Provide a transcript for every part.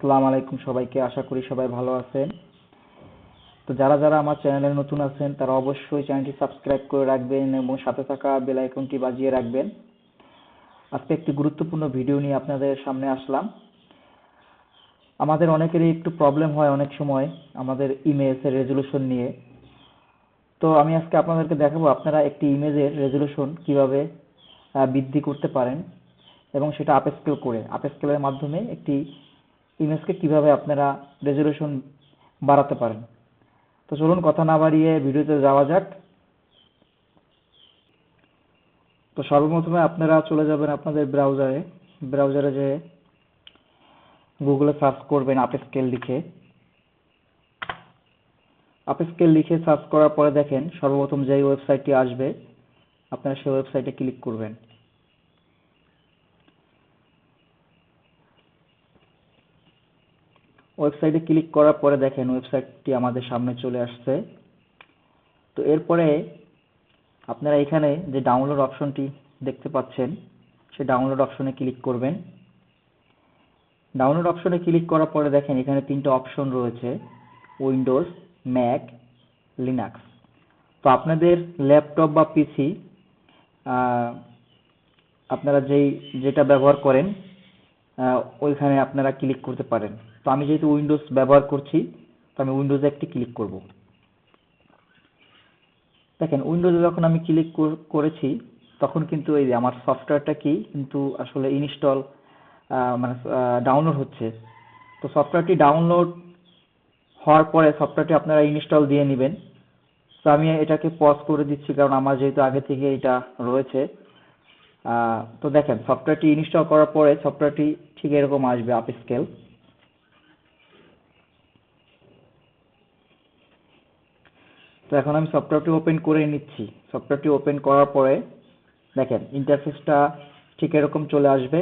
আসসালামু আলাইকুম সবাইকে। আশা করি সবাই ভালো আছেন। তো যারা যারা আমার চ্যানেলে নতুন আছেন, তারা অবশ্যই চ্যানেলটি সাবস্ক্রাইব করে রাখবেন এবং সাথে থাকা বেল আইকনটি বাজিয়ে রাখবেন। আজকে একটি গুরুত্বপূর্ণ ভিডিও নিয়ে আপনাদের সামনে আসলাম। আমাদের অনেকেরই একটু প্রবলেম হয় অনেক সময় আমাদের ইমেজের রেজলিউশন নিয়ে। তো আমি আজকে আপনাদেরকে দেখাবো আপনারা একটি ইমেজের রেজলিউশন কীভাবে বৃদ্ধি করতে পারেন এবং সেটা আপ স্কেল করে। আপ স্কেলের মাধ্যমে একটি ইমেজকে কীভাবে আপনারা রেজলিউশন বাড়াতে পারেন? তো চলুন কথা না বাড়িয়ে ভিডিওতে যাওয়া যাক। তো সর্বপ্রথমে আপনারা চলে যাবেন আপনাদের ব্রাউজারে ব্রাউজারে যে গুগলে সার্চ করবেন আপ স্কেল লিখে। আপ স্কেল লিখে সার্চ করার পরে দেখেন সর্বপ্রথম যেই ওয়েবসাইটটি আসবে, আপনারা সেই ওয়েবসাইটে ক্লিক করবেন। ওয়েবসাইটে ক্লিক করার পরে দেখেন ওয়েবসাইটটি আমাদের সামনে চলে আসছে। তো এরপরে আপনারা এখানে যে ডাউনলোড অপশনটি দেখতে পাচ্ছেন, সেই ডাউনলোড অপশনে ক্লিক করবেন। ডাউনলোড অপশনে ক্লিক করার পরে দেখেন এখানে তিনটে অপশন রয়েছে উইন্ডোজ ম্যাক লিনাক্স তো আপনাদের ল্যাপটপ বা পিসি আপনারা যেই, যেটা ব্যবহার করেন ওইখানে আপনারা ক্লিক করতে পারেন। তো আমি যেহেতু উইন্ডোজ ব্যবহার করছি, তো আমি উইন্ডোজে একটি ক্লিক করব। দেখেন উইন্ডোজে যখন আমি ক্লিক করেছি, তখন কিন্তু এই আমার সফটওয়্যারটা কি, কিন্তু আসলে ইনস্টল মানে ডাউনলোড হচ্ছে। তো সফটওয়্যারটি ডাউনলোড হওয়ার পরে সফটওয়্যারটি আপনারা ইনস্টল দিয়ে নেবেন। তো আমি এটাকে পজ করে দিচ্ছি, কারণ আমার যেহেতু আগে থেকে এটা রয়েছে। তো দেখেন সফটওয়্যারটি ইনস্টল করার পরে সফটওয়্যারটি ঠিক এরকম আসবে আপ স্কেল তো এখন আমি সফটওয়্যারটি ওপেন করে নিচ্ছি। সফটওয়্যারটি ওপেন করার পরে দেখেন ইন্টারফেসটা ঠিক এরকম চলে আসবে।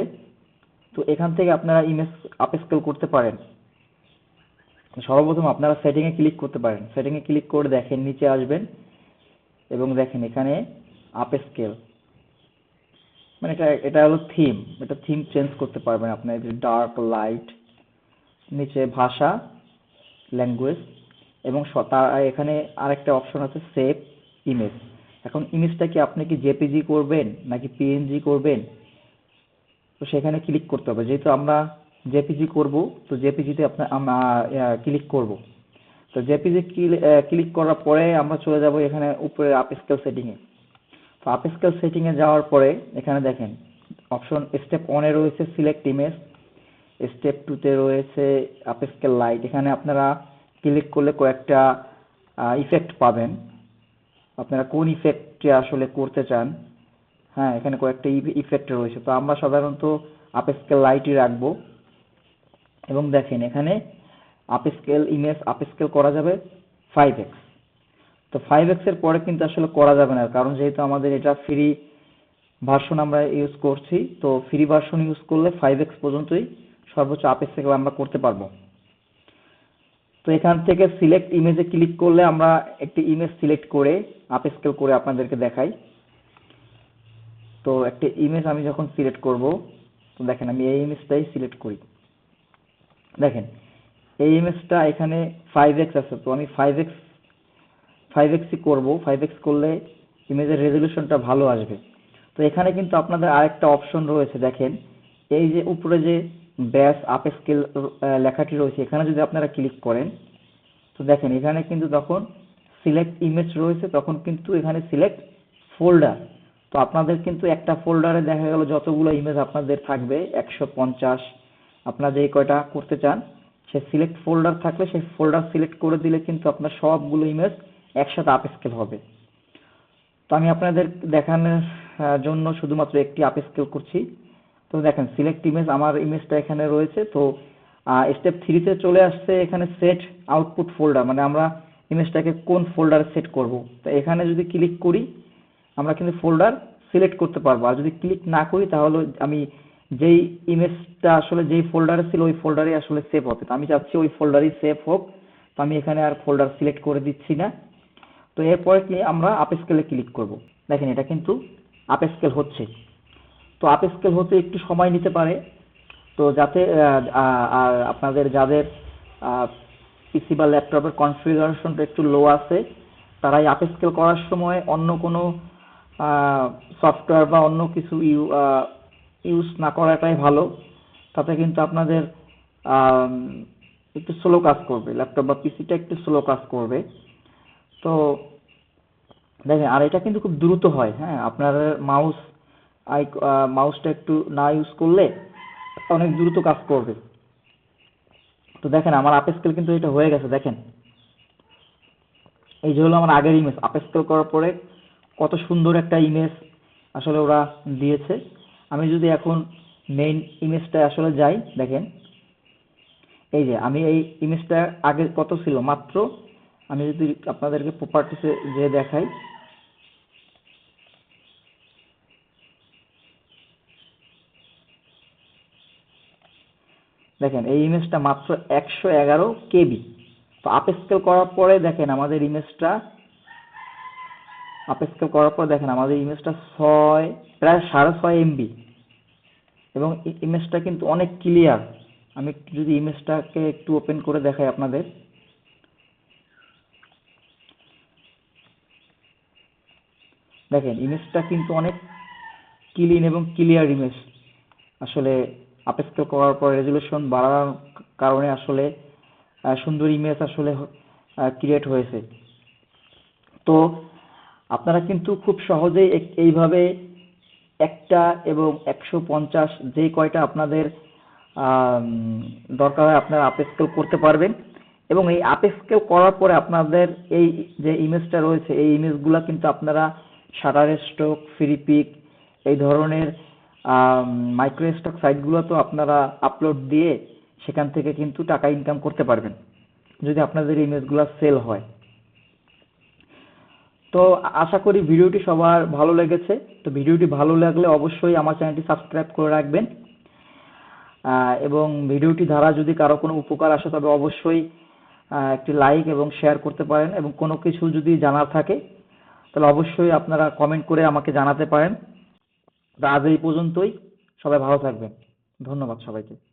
তো এখান থেকে আপনারা ইমেজ আপ স্কেল করতে পারেন। সর্বপ্রথম আপনারা সেটিংয়ে ক্লিক করতে পারেন। সেটিংয়ে ক্লিক করে দেখেন, নিচে আসবেন এবং দেখেন এখানে আপ স্কেল মানে এটা এটা হলো থিম এটা থিম চেঞ্জ করতে পারবেন আপনার ডার্ক লাইট নিচে ভাষা ল্যাঙ্গুয়েজ এবং তার এখানে আরেকটা অপশন আছে সেভ ইমেজ এখন ইমেজটা কি আপনি কি জেপিজি করবেন নাকি পিএনজি করবেন? তো সেখানে ক্লিক করতে হবে। যেহেতু আমরা জেপিজি করব, তো জেপিজিতে আপনার আমরা ক্লিক করব। তো জেপিজি ক্লিক করার পরে আমরা চলে যাব এখানে উপরে আপ স্কেল সেটিংয়ে তো আপ স্কেল সেটিংয়ে যাওয়ার পরে এখানে দেখেন অপশন স্টেপ ওয়ানে রয়েছে সিলেক্ট ইমেজ স্টেপ টুতে রয়েছে আপ স্কেল লাইট এখানে আপনারা ক্লিক করলে কয়েকটা ইফেক্ট পাবেন। আপনারা কোন ইফেক্টটি আসলে করতে চান? হ্যাঁ এখানে কয়েকটা ইফেক্ট রয়েছে। তো আমরা সাধারণত আপ স্কেল লাইটই রাখব। এবং দেখেন, এখানে upscale image upscale করা যাবে ফাইভ এক্স তো ফাইভ এক্সের পরে কিন্তু আসলে করা যাবে না, কারণ যেহেতু আমাদের এটা ফ্রি ভার্সন আমরা ইউজ করছি, তো ফ্রি ভার্সন ইউজ করলে ফাইভ এক্স পর্যন্তই সর্বোচ্চ আপ স্কেল আমরা করতে পারব। তো এখান থেকে সিলেক্ট ইমেজে ক্লিক করলে আমরা একটি ইমেজ সিলেক্ট করে আপ স্কেল করে আপনাদেরকে দেখাই। তো একটি ইমেজ আমি যখন সিলেক্ট করব, তো দেখেন আমি এই ইমেজটাই সিলেক্ট করি। দেখেন, এই ইমেজটা এখানে ফাইভ এক্স আছে, তো আমি ফাইভ এক্স ফাইভ এক্সই করব। ফাইভ এক্স করলে ইমেজের রেজলিউশনটা ভালো আসবে। তো এখানে কিন্তু আপনাদের আরেকটা অপশন রয়েছে, দেখেন। এই যে উপরে যে ব্যাস আপ স্কেল লেখাটি রয়েছে। এখানে যদি আপনারা ক্লিক করেন, তো দেখেন এখানে কিন্তু তখন সিলেক্ট ইমেজ রয়েছে, তখন কিন্তু এখানে সিলেক্ট ফোল্ডার তো আপনাদের কিন্তু একটা ফোল্ডারে দেখা গেল যতগুলো ইমেজ আপনাদের থাকবে, একশো পঞ্চাশ। আপনারা যেই কয়টা করতে চান, সে সিলেক্ট ফোল্ডার থাকলে সেই ফোল্ডার সিলেক্ট করে দিলে কিন্তু আপনার সবগুলো ইমেজ একসাথে আপ স্কেল হবে। তো আমি আপনাদের দেখানোর জন্য শুধুমাত্র একটি আপ স্কেল করছি। তো দেখেন সিলেক্ট ইমেজ আমার ইমেজটা এখানে রয়েছে, তো স্টেপ থ্রিতে চলে আসছে এখানে সেট আউটপুট ফোল্ডার মানে আমরা ইমেজটাকে কোন ফোল্ডারে সেট করব। তো এখানে যদি ক্লিক করি, আমরা কিন্তু ফোল্ডার সিলেক্ট করতে পারব। আর যদি ক্লিক না করি, তাহলে আমি যেই ইমেজটা আসলে যেই ফোল্ডারে ছিল, ওই ফোল্ডারে আসলে সেভ হবে। তো আমি চাচ্ছি ওই ফোল্ডারই সেভ হোক, তো আমি এখানে আর ফোল্ডার সিলেক্ট করে দিচ্ছি না। তো এরপরে কি আমরা আপ স্কেলে ক্লিক করব। দেখেন, এটা কিন্তু আপ স্কেল হচ্ছে। তো আপ স্কেল হতে একটু সময় নিতে পারে। তো যাতে আর আপনাদের যাদের পিসি বা ল্যাপটপের কনফিগারেশনটা একটু লো আছে তারা এই আপ স্কেল করার সময় অন্য কোনো সফটওয়্যার বা অন্য কিছু ইউজ না করাটাই ভালো। তাতে কিন্তু আপনাদের একটু স্লো কাজ করবে। ল্যাপটপ বা পিসিটা একটু স্লো কাজ করবে। তো দেখেন, আর এটা কিন্তু খুব দ্রুত হয় হ্যাঁ। আপনার মাউস আই মাউসটা একটু না ইউজ করলে অনেক দ্রুত কাজ করবে। তো দেখেন, আমার আপ স্কেল কিন্তু এটা হয়ে গেছে, দেখেন। এই যে হলো আমার আগের ইমেজ আপ স্কেল করার পরে কত সুন্দর একটা ইমেজ আসলে ওরা দিয়েছে। আমি যদি এখন মেইন ইমেজটা আসলে যাই, দেখেন। এই যে, আমি এই ইমেজটা আগে কত ছিল? মাত্র আমি যদি আপনাদেরকে প্রপার্টিসে যে দেখাই দেখেন, এই ইমেজটা মাত্র একশো এগারো কেবি। তো আপ স্কেল করার পরে দেখেন আমাদের ইমেজটা আপ স্কেল করার পর দেখেন আমাদের ইমেজটা ছয়, প্রায় সাড়ে ছয় এমবি এবং ইমেজটা কিন্তু অনেক ক্লিয়ার আমি যদি ইমেজটাকে একটু ওপেন করে দেখাই আপনাদের। দেখেন ইমেজটা কিন্তু অনেক ক্লিন এবং ক্লিয়ার ইমেজ আসলে আপস্কেল করার পর রেজুলেশন বাড়ানোর কারণে আসলে সুন্দর ইমেজ আসলে ক্রিয়েট হয়েছে। তো আপনারা কিন্তু খুব সহজেই এইভাবে একটা এবং একশো পঞ্চাশ যে কয়টা আপনাদের দরকার হয় আপনারা আপস্কেল করতে পারবেন। এবং এই আপস্কেল করার পরে আপনাদের এই যে ইমেজটা রয়েছে, এই ইমেজগুলা কিন্তু আপনারা শাটার স্টক ফ্রি পিক এই ধরনের মাইক্রো স্টক সাইটগুলো তো আপনারা আপলোড দিয়ে সেখান থেকে কিন্তু টাকা ইনকাম করতে পারবেন, যদি আপনাদের ইমেজগুলো সেল হয়। তো আশা করি ভিডিওটি সবার ভালো লেগেছে। তো ভিডিওটি ভালো লাগলে অবশ্যই আমার চ্যানেলটি সাবস্ক্রাইব করে রাখবেন। এবং ভিডিওটি দ্বারা যদি কারও কোনো উপকার আসে, তবে অবশ্যই একটি লাইক এবং শেয়ার করতে পারেন। এবং কোনো কিছু যদি জানার থাকে, তাহলে অবশ্যই আপনারা কমেন্ট করে আমাকে জানাতে পারেন। আজ এই পর্যন্তই। সবাই ভালো থাকবেন। ধন্যবাদ সবাইকে।